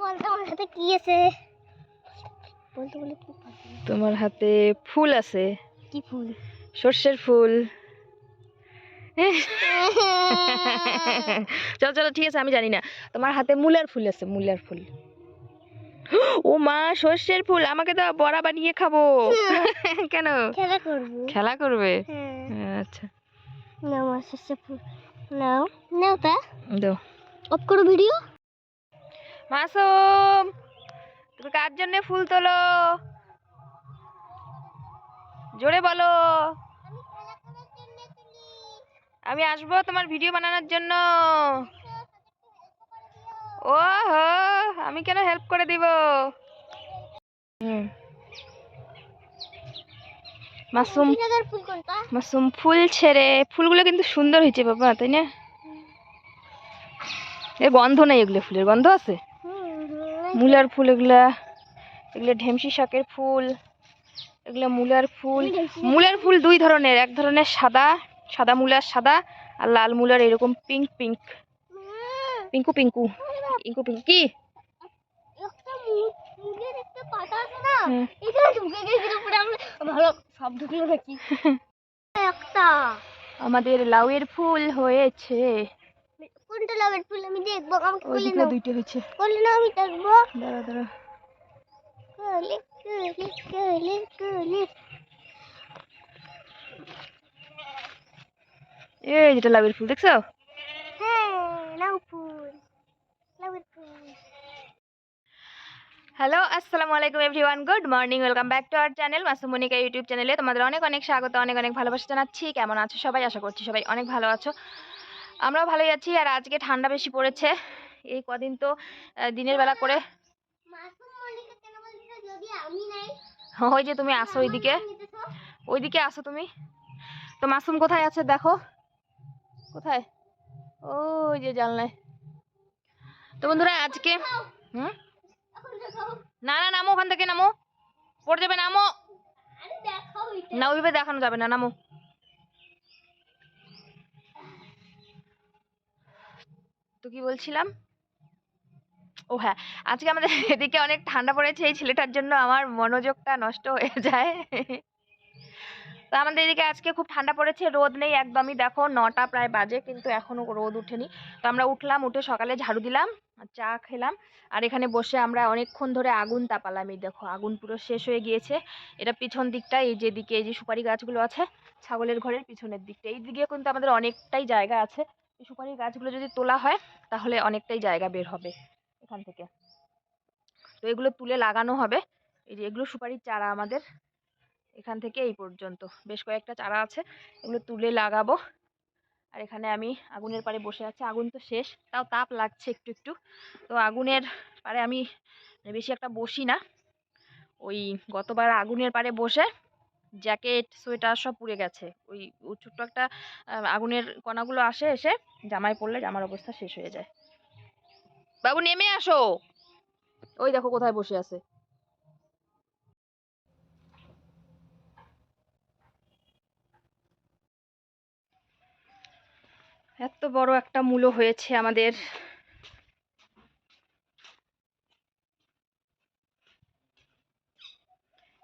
বলতো আমার হাতে কি আছে? বলতে বলে কি তোমার হাতে ফুল আছে। কি ফুল? সর্ষের ফুল। চলো চলো ঠিক আছে আমি জানি না। তোমার হাতে মূলার ফুল আছে মূলার ফুল। ও মা সর্ষের ফুল আমাকে তো বড়া বানিয়ে খাব। কেন? খেলা করব। খেলা করবে? হ্যাঁ। আচ্ছা। নাও শেষে ফুল। নাও নাও তা। দাও। অফ করো ভিডিও মাসুম তুমি কার জন্য ফুল তোলো? জোরে বলো। আমি আসব তোমার ভিডিও বানানোর জন্য। ও হো আমি কেন হেল্প করে দিব। মাসুম ফুল মাসুম ফুল ছেড়ে ফুলগুলো কিন্তু সুন্দর হয়েছে বাবা তাই না? এর গন্ধ নেই এগুলো ফুলের গন্ধ আছে? মূলার ফুল এগুলা এগুলো ঢেমসি শাকের ফুল এগুলো মূলার ফুল। মূলার ফুল দুই ধরনের এক ধরনের সাদা সাদা মূলার সাদা আর লাল মূলার এরকম পিঙ্ক পিঙ্ক। পিঙ্কু পিঙ্কু পিঙ্কু পিঙ্ক। কি? একটা। আমাদের লাউয়ের ফুল হয়েছে। কোনটা লাভের ফুল আমি দেখব। আমাকে বলে দিকে নাও। দুইটা হয়েছে বলে নাও আমি দেখব। দাঁড়া দাঁড়া। কলি কলি কলি কলি এই যেটা লাউয়ের ফুল দেখছ? হ্যাঁ লাউ ফুল। ফুল। হ্যালো আসসালামু আলাইকুম everyone good morning welcome back to our channel Masumnika YouTube চ্যানেলে তোমাদের অনেক অনেক স্বাগত অনেক অনেক ভালোবাসা জানাচ্ছি। কেমন আছো সবাই? আশা করছি সবাই অনেক ভালো আছো। আমরাও ভালোই আছি আর আজকে ঠান্ডা বেশি পড়েছে। এই কদিন তো দিনের বেলা করে নাই ওই যে তুমি আসো ওইদিকে। ওইদিকে আসো তুমি। তো মাসুম কোথায় আছে দেখো। কোথায়? ওই যে জানলায়। তো বন্ধুরা আজকে হুম? না না নামো ওখান থেকে নামো। পড়ে যাবে নামো। না ওইভাবে দেখানো যাবে না নামো। তো কি বলছিলাম? ও হ্যাঁ আজকে আমাদের এদিকে অনেক ঠান্ডা পড়েছে, এই ছেলেটার জন্য আমার মনোযোগটা নষ্ট হয়ে যায়। তো আমাদের এদিকে আজকে খুব ঠান্ডা পড়েছে, রোদ নেই একদমই। দেখো, নটা প্রায় বাজে, কিন্তু এখনও রোদ উঠেনি। তো আমরা উঠলাম, উঠে সকালে ঝাড়ু দিলাম, চা খেলাম। আর এখানে বসে আমরা অনেকক্ষণ ধরে আগুন তাপালাম। এই দেখো, আগুন পুরো শেষ হয়ে গিয়েছে। এটা পিছন দিকটা, এই যে দিকে এই যে সুপারি গাছগুলো আছে, ছাগলের ঘরের পিছনের দিকটা। এই দিকে কিন্তু আমাদের অনেকটাই জায়গা আছে। এই সুপারি গাছগুলো যদি তোলা হয়, তাহলে অনেকটাই জায়গা বের হবে এখান থেকে। তো এগুলো তুলে লাগানো হবে। এই যে এগুলো সুপারির চারা আমাদের এখান থেকে এই পর্যন্ত। বেশ কয়েকটা চারা আছে, এগুলো তুলে লাগাবো। আর এখানে আমি আগুনের পাড়ে বসে আছি। আগুন তো শেষ, তাও তাপ লাগছে একটু একটু। তো আগুনের পাড়ে আমি বেশি একটা বসি না। ওই গতবার আগুনের পাড়ে বসে জ্যাকেট সোয়েটার সব পুড়ে গেছে। ওই ছোট্ট একটা আগুনের কণাগুলো আসে, এসে জামায় পড়লে জামার অবস্থা শেষ হয়ে যায়। বাবু, নেমে আসো। ওই দেখো কোথায় বসে আছে। এত বড় একটা মূলো হয়েছে আমাদের।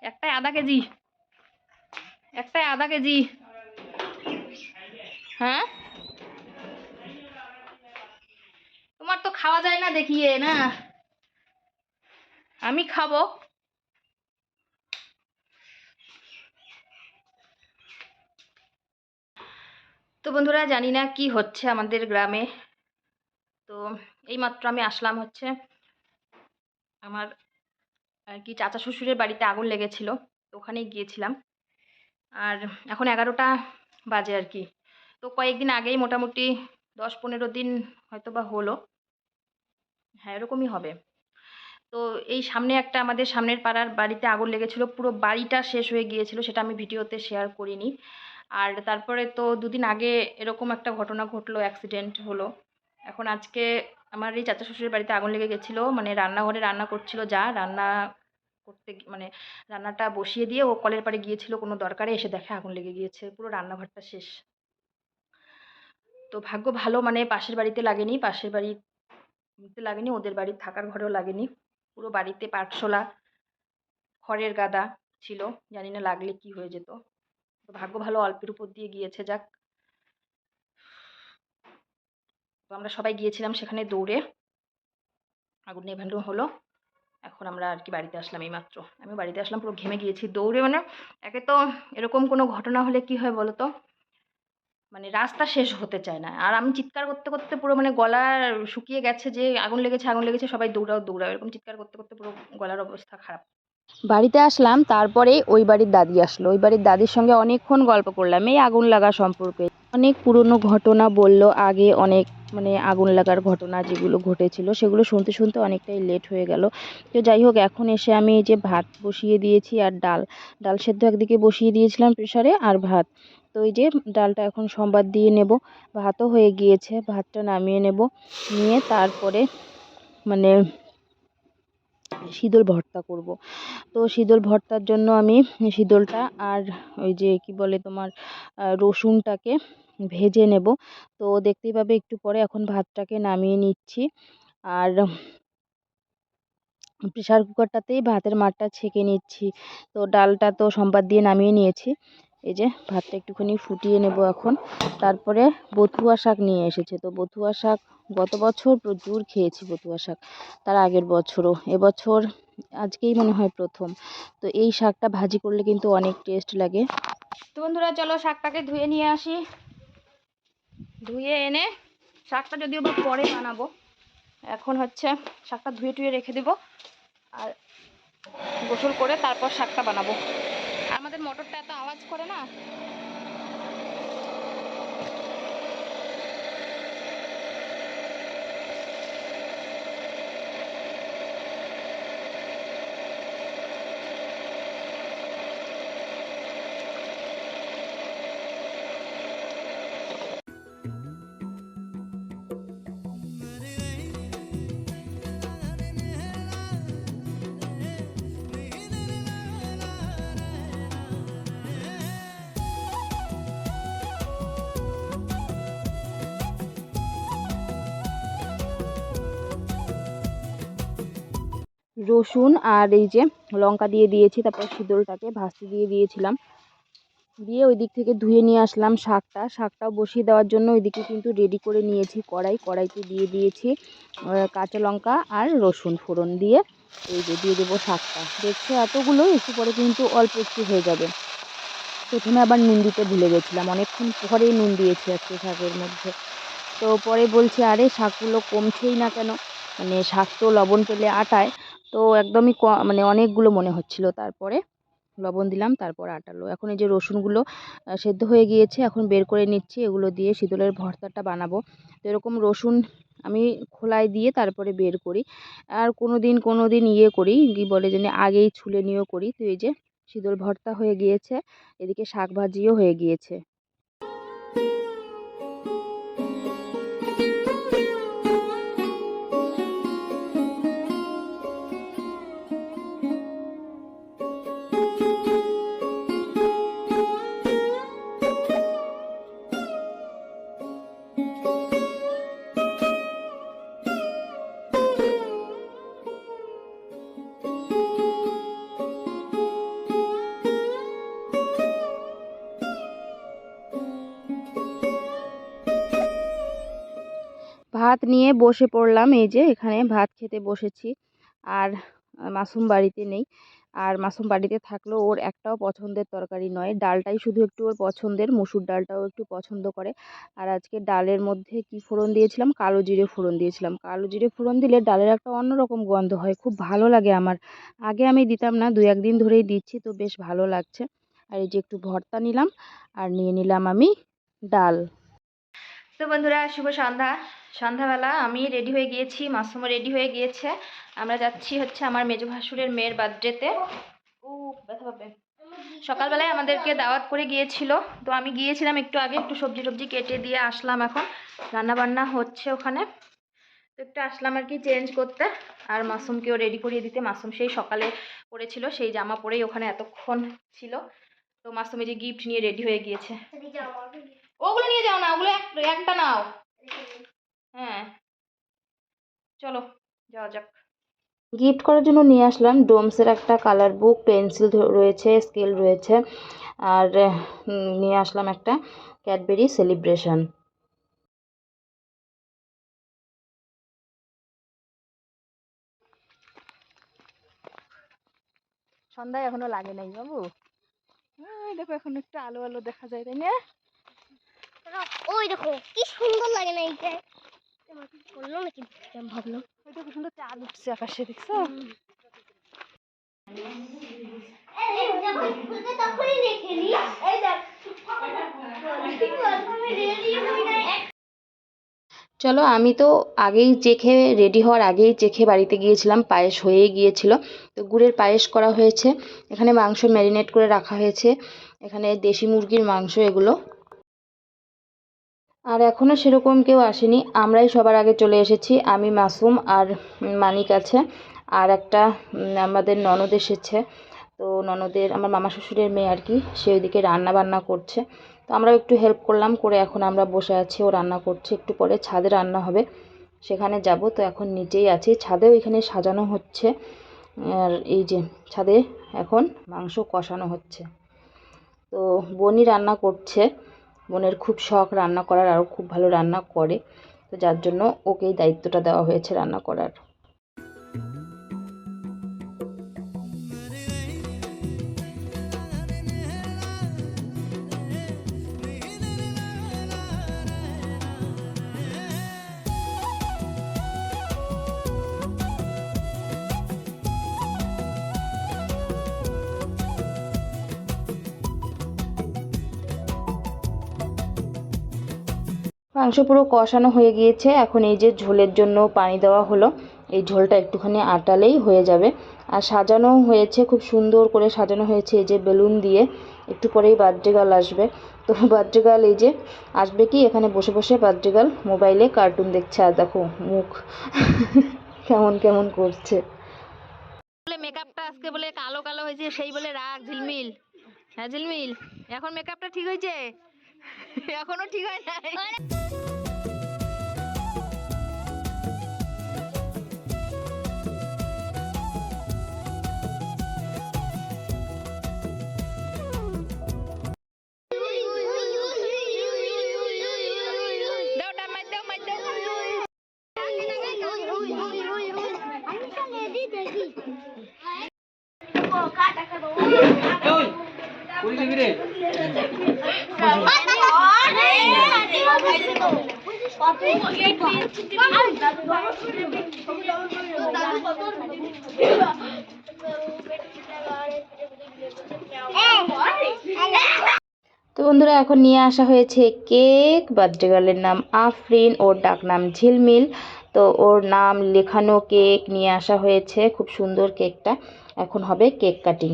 একটাই আধা কেজি। একটাই আধা কেজি। হ্যাঁ? তোমার তো খাওয়া যায় না দেখিয়ে, না? আমি খাব। তো বন্ধুরা, জানি না কি হচ্ছে আমাদের গ্রামে। তো এইমাত্র আমি আসলাম হচ্ছে আমার আর কি চাচা শ্বশুরের বাড়িতে আগুন লেগেছিল তো ওখানেই গিয়েছিলাম। আর এখন এগারোটা বাজে আর কি। তো কয়েকদিন আগেই মোটামুটি দশ পনেরো দিন হয়তো বা হলো। হ্যাঁ এরকমই হবে। তো এই সামনে একটা আমাদের সামনের পাড়ার বাড়িতে আগুন লেগেছিল, পুরো বাড়িটা শেষ হয়ে গিয়েছিল সেটা আমি ভিডিওতে শেয়ার করিনি। আর তারপরে তো দুদিন আগে এরকম একটা ঘটনা ঘটলো অ্যাক্সিডেন্ট হলো। এখন আজকে আমার এই চাচা শ্বশুরের বাড়িতে আগুন লেগে গেছিল মানে রান্নাঘরে রান্না করছিল যা, রান্না করতে মানে রান্নাটা বসিয়ে দিয়ে ও কলের পাড়ে গিয়েছিল, কোনো দরকারে এসে দেখে আগুন লেগে গিয়েছে, পুরো রান্নাঘরটা শেষ। তো ভাগ্য ভালো মানে পাশের বাড়িতে লাগেনি, পাশের বাড়িতে লাগেনি, ওদের বাড়ির থাকার ঘরেও লাগেনি। পুরো বাড়িতে পাটশোলা খড়ের গাদা ছিল, জানি না লাগলে কি হয়ে যেত। তো ভাগ্য ভালো, অল্পের উপর দিয়ে গিয়েছে, যাক। তো আমরা সবাই গিয়েছিলাম সেখানে দৌড়ে। আগুন নেভানো হলো। এখন আমরা আর কি বাড়িতে আসলাম এইমাত্র। আমি বাড়িতে আসলাম, পুরো ঘেমে গিয়েছি। দৌড়ে মানে একে তো এরকম কোনো ঘটনা হলে কি হয় বলো তো মানে রাস্তা শেষ হতে চায় না। আর আমি চিৎকার করতে করতে পুরো মানে গলা শুকিয়ে গেছে যে আগুন লেগেছে আগুন লেগেছে, সবাই দৌড়াও দৌড়াও। এরকম চিৎকার করতে করতে পুরো গলার অবস্থা খারাপ। বাড়িতে আসলাম, তারপরে ওই বাড়ির দাদি আসলো। ওই বাড়ির দাদির সঙ্গে অনেকক্ষণ গল্প করলাম। এই আগুন লাগা সম্পর্কে। অনেক পুরনো ঘটনা বলল, আগে অনেক মানে আগুন লাগার ঘটনা যেগুলো ঘটেছিল, সেগুলো শুনতে শুনতে অনেকটাই লেট হয়ে গেল। তো যাই হোক, এখন এসে আমি এই যে ভাত বসিয়ে দিয়েছি আর ডাল। ডাল সেদ্ধ একদিকে বসিয়ে দিয়েছিলাম প্রেসারে আর ভাত। তো এই যে ডালটা এখন সম্বাদ দিয়ে নেব। ভাতও হয়ে গিয়েছে, ভাতটা নামিয়ে নেব। নিয়ে তারপরে মানে শীতল ভর্তা করব। তো শীতল ভর্তার জন্য আমি শীতলটা আর ওই যে কি বলে তোমার রসুনটাকে ভেজে নেব। তো দেখতেই পাবে একটু পরে এখন ভাতটাকে নামিয়ে নিচ্ছি। আর প্রেশার কুকারটাতেই ভাতের মারটা ছেঁকে নিচ্ছি। তো ডালটা তো সম্বাদ দিয়ে নামিয়ে নিয়েছি। এই যে ভাতটা একটুখানি ফুটিয়ে নেব এখন। তারপরে বথুয়া শাক নিয়ে এসেছে। তো বথুয়া শাক গত বছর প্রচুর খেয়েছি বথুয়া শাক। তার আগের বছরও। এবছর আজকেই মনে হয় প্রথম। তো এই শাকটা ভাজি করলে কিন্তু অনেক টেস্ট লাগে। তো বন্ধুরা, চলো শাকটাকে ধুয়ে নিয়ে আসি। ধুয়ে এনে শাকটা যদিও বা পরে বানাবো, এখন হচ্ছে শাকটা ধুয়ে টুয়ে রেখে দেবো। আর গোসল করে তারপর শাকটা বানাবো। আমাদের মোটরটা এত আওয়াজ করে না। রসুন আর এই যে লঙ্কা দিয়ে দিয়েছি, তারপর শীতলটাকে ভাজতে দিয়ে দিয়েছিলাম। দিয়ে ওই দিক থেকে ধুয়ে নিয়ে আসলাম শাকটা। শাকটাও বসিয়ে দেওয়ার জন্য ওইদিকে কিন্তু রেডি করে নিয়েছি কড়াই। কড়াইতে দিয়ে দিয়েছি কাঁচা লঙ্কা আর রসুন ফোড়ন দিয়ে। এই যে দিয়ে দেবো শাকটা। দেখছ এতগুলো, একটু পরে কিন্তু অল্প একটু হয়ে যাবে। প্রথমে আবার নুন দিতে ভুলে গেছিলাম। অনেকক্ষণ পরেই নুন দিয়েছি আজকে শাকের মধ্যে। তো পরে বলছি, আরে শাকগুলো কমছেই না কেন? মানে শাক তো লবণ পেলে আটায়। তো একদমই ক মানে অনেকগুলো মনে হচ্ছিল। তারপরে লবণ দিলাম, তারপর আটালো। এখন এই যে রসুনগুলো সেদ্ধ হয়ে গিয়েছে, এখন বের করে নিচ্ছি, এগুলো দিয়ে শীতলের ভর্তাটা বানাবো। তো এরকম রসুন আমি খোলায় দিয়ে তারপরে বের করি। আর কোনো দিন কোনো দিন ইয়ে করি, কি বলে জানি, আগেই ছুলে নিয়েও করি। তো এই যে শীতল ভর্তা হয়ে গিয়েছে, এদিকে শাক ভাজিও হয়ে গিয়েছে। ভাত নিয়ে বসে পড়লাম। এই যে এখানে ভাত খেতে বসেছি। আর মাসুম বাড়িতে নেই। আর মাসুম বাড়িতে থাকলেও ওর একটাও পছন্দের তরকারি নয়। ডালটাই শুধু একটু ওর পছন্দের। মুসুর ডালটাও একটু পছন্দ করে। আর আজকে ডালের মধ্যে কি ফোড়ন দিয়েছিলাম? কালো জিরে ফোড়ন দিয়েছিলাম। কালো জিরে ফোড়ন দিলে ডালের একটা অন্যরকম গন্ধ হয়। খুব ভালো লাগে আমার। আগে আমি দিতাম না। দু একদিন ধরেই দিচ্ছি তো বেশ ভালো লাগছে। আর এই যে একটু ভর্তা নিলাম। আর নিয়ে নিলাম আমি ডাল। তো বন্ধুরা, শুভ সন্ধ্যা। সন্ধ্যাবেলা আমি রেডি হয়ে গিয়েছি মাসুমও রেডি হয়ে গিয়েছে। আমরা যাচ্ছি হচ্ছে আমার মেজো ভাসুরের মেয়ের বার্থডেতে ও ব্যথা পাবে। সকালবেলায় আমাদেরকে দাওয়াত করে গিয়েছিল। তো আমি গিয়েছিলাম একটু আগে একটু সবজি টবজি কেটে দিয়ে আসলাম এখন। রান্না বান্না হচ্ছে ওখানে। তো একটু আসলাম আর কি চেঞ্জ করতে। আর মাসুমকেও রেডি করিয়ে দিতে। মাসুম সেই সকালে পরেছিল সেই জামা পরেই ওখানে এতক্ষণ ছিল। তো মাসুম এই যে গিফট নিয়ে রেডি হয়ে গিয়েছে। ওগুলো নিয়ে যাও না ওগুলো একটা নাও। হ্যাঁ। চলো যাওয়া যাক। গিফট করার জন্য নিয়ে আসলাম ডোমসের একটা কালার বুক পেন্সিল রয়েছে স্কেল রয়েছে। আর নিয়ে আসলাম একটা ক্যাডবেরি সেলিব্রেশন সন্ধ্যায় এখনও লাগে নাই বাবু। ওই দেখো এখন একটু আলো আলো দেখা যায় তাই না? ওই দেখো কি সুন্দর লাগে না এইটা। বলল নাকি ভাবলাম ওই দেখো সুন্দর চাঁদ উঠছে আকাশে দেখছ? চলো আমি তো আগেই চেখে রেডি হওয়ার আগেই চেখে বাড়িতে গিয়েছিলাম পায়েস হয়েই গিয়েছিল। তো গুড়ের পায়েস করা হয়েছে এখানে মাংস ম্যারিনেট করে রাখা হয়েছে এখানে দেশি মুরগির মাংস এগুলো আর এখনও সেরকম কেউ আসেনি। আমরাই সবার আগে চলে এসেছি। আমি মাসুম আর মানিক আছে। আর একটা আমাদের ননদ এসেছে। তো ননদের, আমার মামা শ্বশুরের মেয়ে আর কি, সে ওইদিকে রান্না বান্না করছে। তো আমরাও একটু হেল্প করলাম করে এখন আমরা বসে আছি, ও রান্না করছে। একটু পরে ছাদে রান্না হবে, সেখানে যাব। তো এখন নিচেই আছি। ছাদেও এখানে সাজানো হচ্ছে। আর এই যে, ছাদে এখন মাংস কষানো হচ্ছে। তো বনি রান্না করছে। বোনের খুব শখ রান্না করার, আরও খুব ভালো রান্না করে। তো যার জন্য ওকেই দায়িত্বটা দেওয়া হয়েছে রান্না করার। মাংস পুরো কষানো হয়ে গিয়েছে। এখন এই যে ঝোলের জন্য পানি দেওয়া হলো, এই ঝোলটা একটুখানি আটালেই হয়ে যাবে। আর সাজানো হয়েছে, খুব সুন্দর করে সাজানো হয়েছে এই যে বেলুন দিয়ে। একটু পরেই গার্ল আসবে। তো গার্ল এই যে আসবে কি? এখানে বসে বসে গার্ল মোবাইলে কার্টুন দেখছে। আর দেখো, মুখ কেমন কেমন করছে। বলে মেকআপটা আজকে বলে কালো কালো হয়েছে, সেই বলে রাগ, ঝিলমিল। হ্যাঁ ঝিলমিল, এখন মেকআপটা ঠিক হয়েছে? এখনও ঠিক হয় নাই। বন্ধুরা, এখন নিয়ে আসা হয়েছে কেক, বার্থডে গার্লের নাম আফরিন, ওর ডাক নাম ঝিলমিল। তো ওর নাম লেখানো কেক নিয়ে আসা হয়েছে, খুব সুন্দর কেকটা। এখন হবে কেক কাটিং।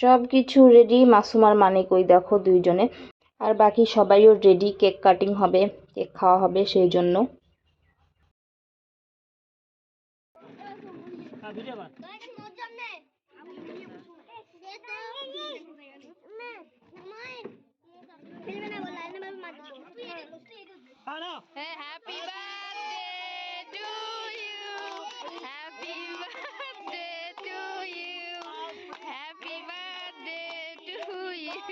সব কিছু রেডি মাসুমার মানিক ওই দেখো দুইজনে। আর বাকি সবাইও রেডি কেক কাটিং হবে কেক খাওয়া হবে সেই জন্য। Happy birthday to you. Happy birthday to you. Happy birthday to you.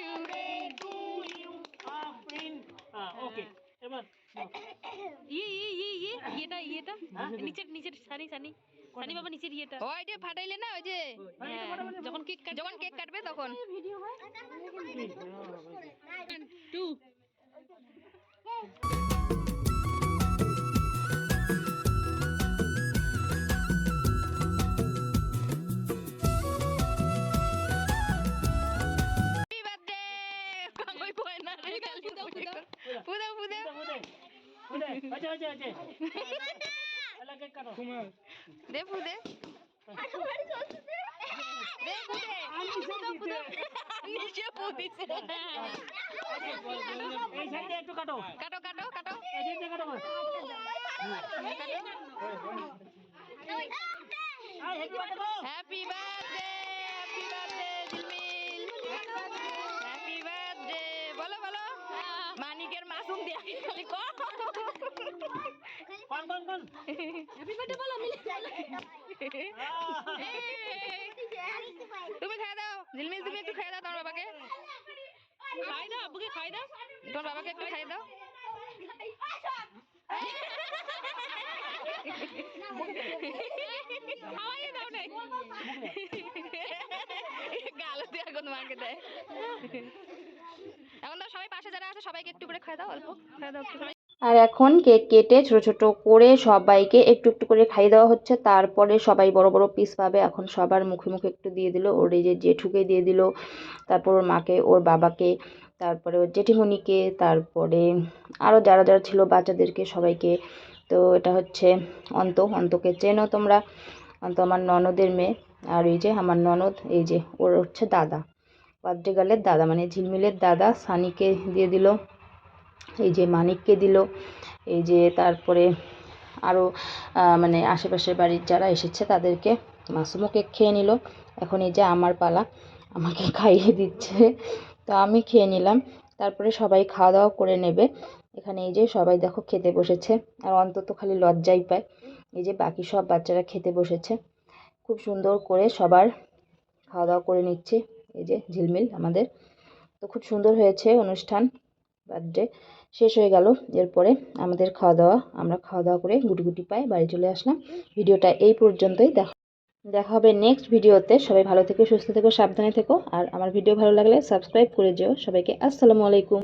ওকে এবার ইয়ে ইয়ে ইয়ে ইয়ে ইয়েটা ইয়েটা হ্যাঁ, নিচের নিচের সানি সানি। সানি বাবা নিচের ফাটাইলে না ওই যে হ্যাঁ, যখন কেক যখন কেক কাটবে তখন। দে ফুদে দে। ফুদে নিচে ফুদিছে এই সাইডে একটু কাটো। কাটো কাটো কাটো। Happy birthday happy birthday happy Masum দিয়া খালি কোন কোন কোন। তুমি খাই দাও। ঝিলমিল তুমি একটু খাই দাও তোমার বাবাকে। খাই দাও আব্বুকে খাই দাও। তোমার বাবাকে একটু খাই দাও। খাওয়াই দাও নাই। গালতে এখন মাকে দেয়। সবাই পাশে যারা আছে সবাইকে একটু করে খাই দাও অল্প। খাই দাও আর এখন কেক কেটে ছোট ছোট করে সবাইকে একটু একটু করে খাইয়ে দেওয়া হচ্ছে। তারপরে সবাই বড় বড় পিস পাবে। এখন সবার মুখে মুখে একটু দিয়ে দিল। ওর এই যে জেঠুকে দিয়ে দিল। তারপর ওর মাকে ওর বাবাকে তারপরে ওর জেঠিমণিকে তারপরে আরও যারা যারা ছিল বাচ্চাদেরকে সবাইকে। তো এটা হচ্ছে অন্ত। অন্তকে চেনো তোমরা। অন্ত আমার ননদের মেয়ে। আর এই যে আমার ননদ এই যে ওর হচ্ছে দাদা। বার্থডে গার্লের দাদা মানে ঝিলমিলের দাদা সানিকে দিয়ে দিল, এই যে মানিককে দিল, এই যে তারপরে আরও মানে আশেপাশের বাড়ির যারা এসেছে তাদেরকে মাসুমও কেক খেয়ে নিল। এখন এই যে আমার পালা, আমাকে খাইয়ে দিচ্ছে। তো আমি খেয়ে নিলাম, তারপরে সবাই খাওয়া দাওয়া করে নেবে। এখানে এই যে সবাই দেখো খেতে বসেছে, আর অন্তত খালি লজ্জাই পায়। এই যে বাকি সব বাচ্চারা খেতে বসেছে। খুব সুন্দর করে সবার খাওয়া দাওয়া করে নিচ্ছে। এই যে ঝিলমিল আমাদের। তো খুব সুন্দর হয়েছে অনুষ্ঠান, বার্থডে। শেষ হয়ে গেল, এরপরে আমাদের খাওয়া দাওয়া আমরা খাওয়া দাওয়া করে গুটি গুটি পায়ে বাড়ি চলে আসলাম। ভিডিওটা এই পর্যন্তই। দেখা দেখা হবে নেক্সট ভিডিওতে। সবাই ভালো থেকো, সুস্থ থেকো, সাবধানে থেকো। আর আমার ভিডিও ভালো লাগলে সাবস্ক্রাইব করে যেও। সবাইকে আসসালামু আলাইকুম।